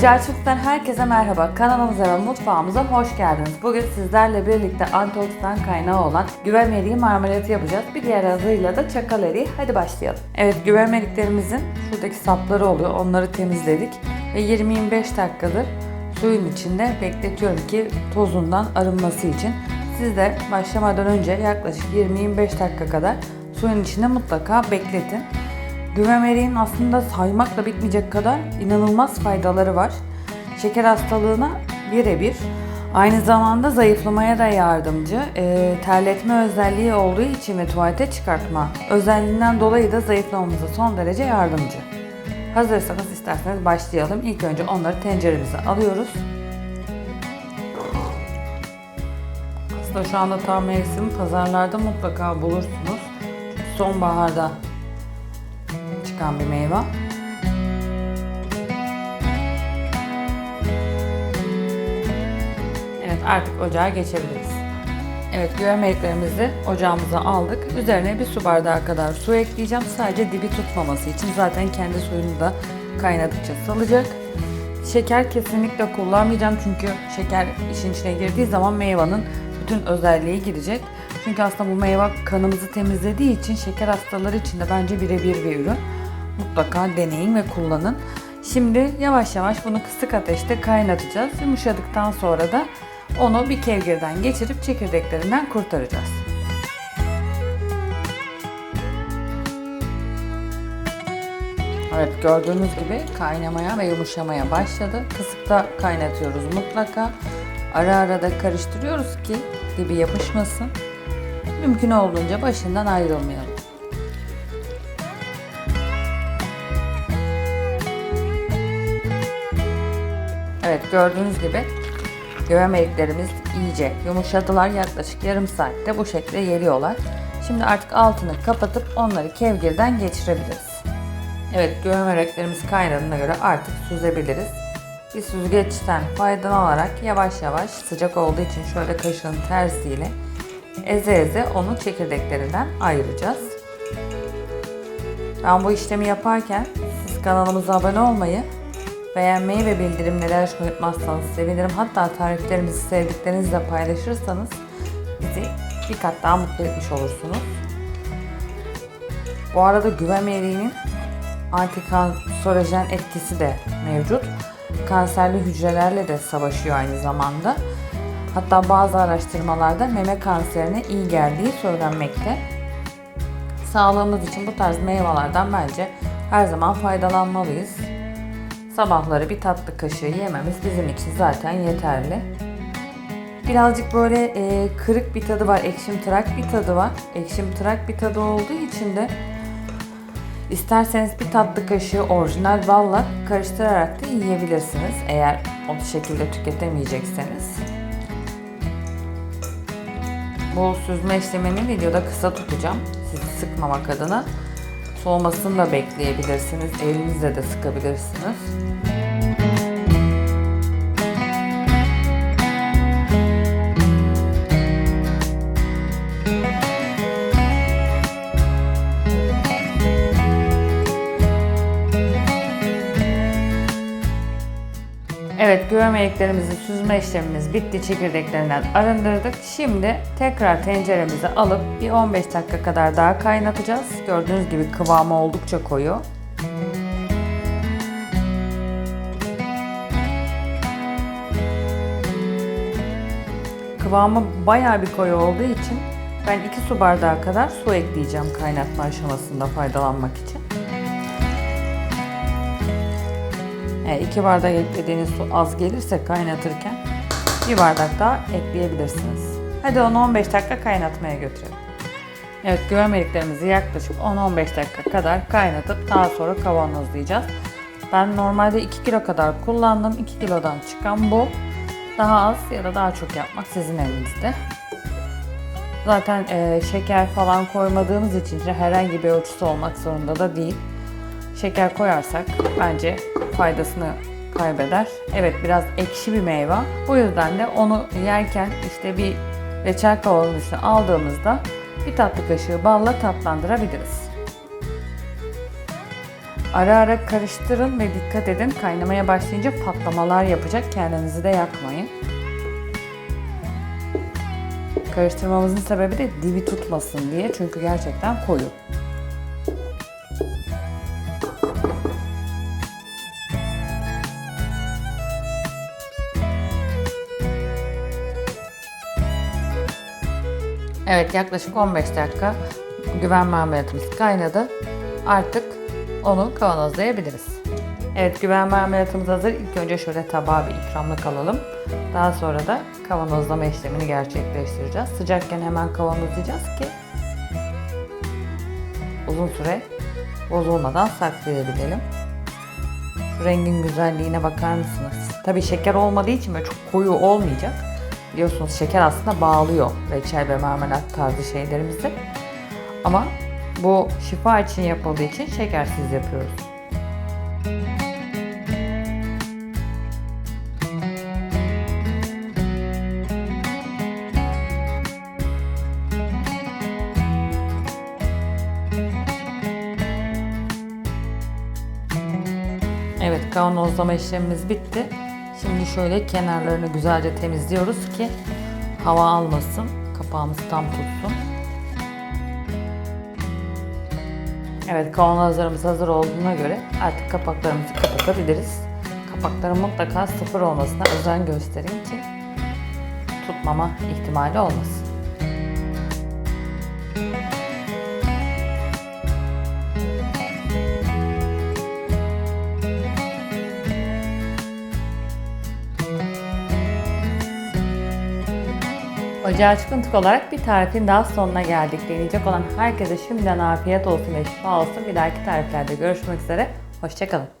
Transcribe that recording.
Ocağı Çift'ten herkese merhaba. Kanalımıza ve mutfağımıza hoş geldiniz. Bugün sizlerle birlikte antioksidan kaynağı olan güven eriği marmelatı yapacağız. Bir diğer adıyla da çakal eriği. Hadi başlayalım. Evet güven eriklerimizin şuradaki sapları oluyor. Onları temizledik. Ve 20-25 dakikadır suyun içinde bekletiyorum ki tozundan arınması için. Siz de başlamadan önce yaklaşık 20-25 dakika kadar suyun içinde mutlaka bekletin. Güven eriğin aslında saymakla bitmeyecek kadar inanılmaz faydaları var. Şeker hastalığına birebir. Aynı zamanda zayıflamaya da yardımcı. E, terletme özelliği olduğu için ve tuvalete çıkartma özelliğinden dolayı da zayıflamamıza son derece yardımcı. Hazırsanız isterseniz başlayalım. İlk önce onları tenceremize alıyoruz. Aslında şu anda tam mevsim pazarlarda mutlaka bulursunuz. Sonbaharda çıkan bir meyve. Evet artık ocağa geçebiliriz. Evet güvemeliklerimizi ocağımıza aldık. Üzerine bir su bardağı kadar su ekleyeceğim. Sadece dibi tutmaması için zaten kendi suyunu da kaynadıkça salacak. Şeker kesinlikle kullanmayacağım çünkü şeker işin içine girdiği zaman meyvanın bütün özelliği gidecek. Çünkü aslında bu meyve kanımızı temizlediği için şeker hastaları için de bence birebir bir ürün. Mutlaka deneyin ve kullanın. Şimdi yavaş yavaş bunu kısık ateşte kaynatacağız. Yumuşadıktan sonra da onu bir kevgirden geçirip çekirdeklerinden kurtaracağız. Evet gördüğünüz gibi kaynamaya ve yumuşamaya başladı. Kısıkta kaynatıyoruz mutlaka. Ara ara da karıştırıyoruz ki dibi yapışmasın. Mümkün olduğunca başından ayrılmayalım. Evet gördüğünüz gibi gövemeliklerimiz iyice yumuşadılar. Yaklaşık yarım saatte bu şekilde geliyorlar. Şimdi artık altını kapatıp onları kevgirden geçirebiliriz. Evet gövemeliklerimiz kaynadığına göre artık süzebiliriz. Bir süzgeçten faydalanarak yavaş yavaş sıcak olduğu için şöyle kaşığın tersiyle eze eze onu çekirdeklerinden ayıracağız. Ben bu işlemi yaparken siz kanalımıza abone olmayı, beğenmeyi ve bildirimleri açmayı unutmazsanız sevinirim. Hatta tariflerimizi sevdiklerinizle paylaşırsanız bizi bir kat daha mutlu etmiş olursunuz. Bu arada güven eriğinin antikanserojen etkisi de mevcut. Kanserli hücrelerle de savaşıyor aynı zamanda. Hatta bazı araştırmalarda meme kanserine iyi geldiği söylenmekte. Sağlığımız için bu tarz meyvelerden bence her zaman faydalanmalıyız. Sabahları bir tatlı kaşığı yememiz bizim için zaten yeterli. Birazcık böyle e, kırık bir tadı var, ekşimtırak bir tadı var. Ekşimtırak bir tadı olduğu için de isterseniz bir tatlı kaşığı orijinal balla karıştırarak da yiyebilirsiniz. Eğer o şekilde tüketemeyecekseniz. Bu süzme işlemini videoda kısa tutacağım. Sizi sıkmamak adına. Soğumasını da bekleyebilirsiniz. Elinizle de sıkabilirsiniz. Evet güvemeliklerimizi süzme işlemimiz bitti. Çekirdeklerinden arındırdık. Şimdi tekrar tenceremize alıp bir 15 dakika kadar daha kaynatacağız. Gördüğünüz gibi kıvamı oldukça koyu. Kıvamı bayağı bir koyu olduğu için ben 2 su bardağı kadar su ekleyeceğim kaynatma aşamasında faydalanmak için. Eğer 2 bardak eklediğiniz su az gelirse kaynatırken bir bardak daha ekleyebilirsiniz. Hadi onu 15 dakika kaynatmaya götürelim. Evet güvemeliklerimizi yaklaşık 10-15 dakika kadar kaynatıp daha sonra kavanozlayacağız. Ben normalde 2 kilo kadar kullandım. 2 kilodan çıkan bu. Daha az ya da daha çok yapmak sizin elinizde. Zaten e, şeker falan koymadığımız için herhangi bir ölçüsü olmak zorunda da değil. Şeker koyarsak bence faydasını kaybeder. Evet biraz ekşi bir meyve. Bu yüzden de onu yerken işte bir reçel kavanozun üstüne aldığımızda bir tatlı kaşığı balla tatlandırabiliriz. Ara ara karıştırın ve dikkat edin kaynamaya başlayınca patlamalar yapacak. Kendinizi de yakmayın. Karıştırmamızın sebebi de dibi tutmasın diye çünkü gerçekten koyu. Evet yaklaşık 15 dakika güven marmelatımız kaynadı. Artık onu kavanozlayabiliriz. Evet güven marmelatımız hazır. İlk önce şöyle tabağa bir ikramlık alalım. Daha sonra da kavanozlama işlemini gerçekleştireceğiz. Sıcakken hemen kavanozlayacağız ki uzun süre bozulmadan saklayabilelim. Şu rengin güzelliğine bakar mısınız? Tabii şeker olmadığı için böyle çok koyu olmayacak. Biliyorsunuz şeker aslında bağlıyor reçel ve marmelat tarzı şeylerimizi. Ama bu şifa için yapıldığı için şekersiz yapıyoruz. Evet kavanozlama işlemimiz bitti. Şimdi şöyle kenarlarını güzelce temizliyoruz ki hava almasın. Kapağımız tam tutsun. Evet kavanozlarımız hazır olduğuna göre artık kapaklarımızı kapatabiliriz. Kapakların mutlaka sıfır olmasına özen gösterin ki tutmama ihtimali olmasın. Ocağı Çıkıntık olarak bir tarifin daha sonuna geldik. Deneyecek olan herkese şimdiden afiyet olsun ve şifa olsun. Bir dahaki tariflerde görüşmek üzere. Hoşçakalın.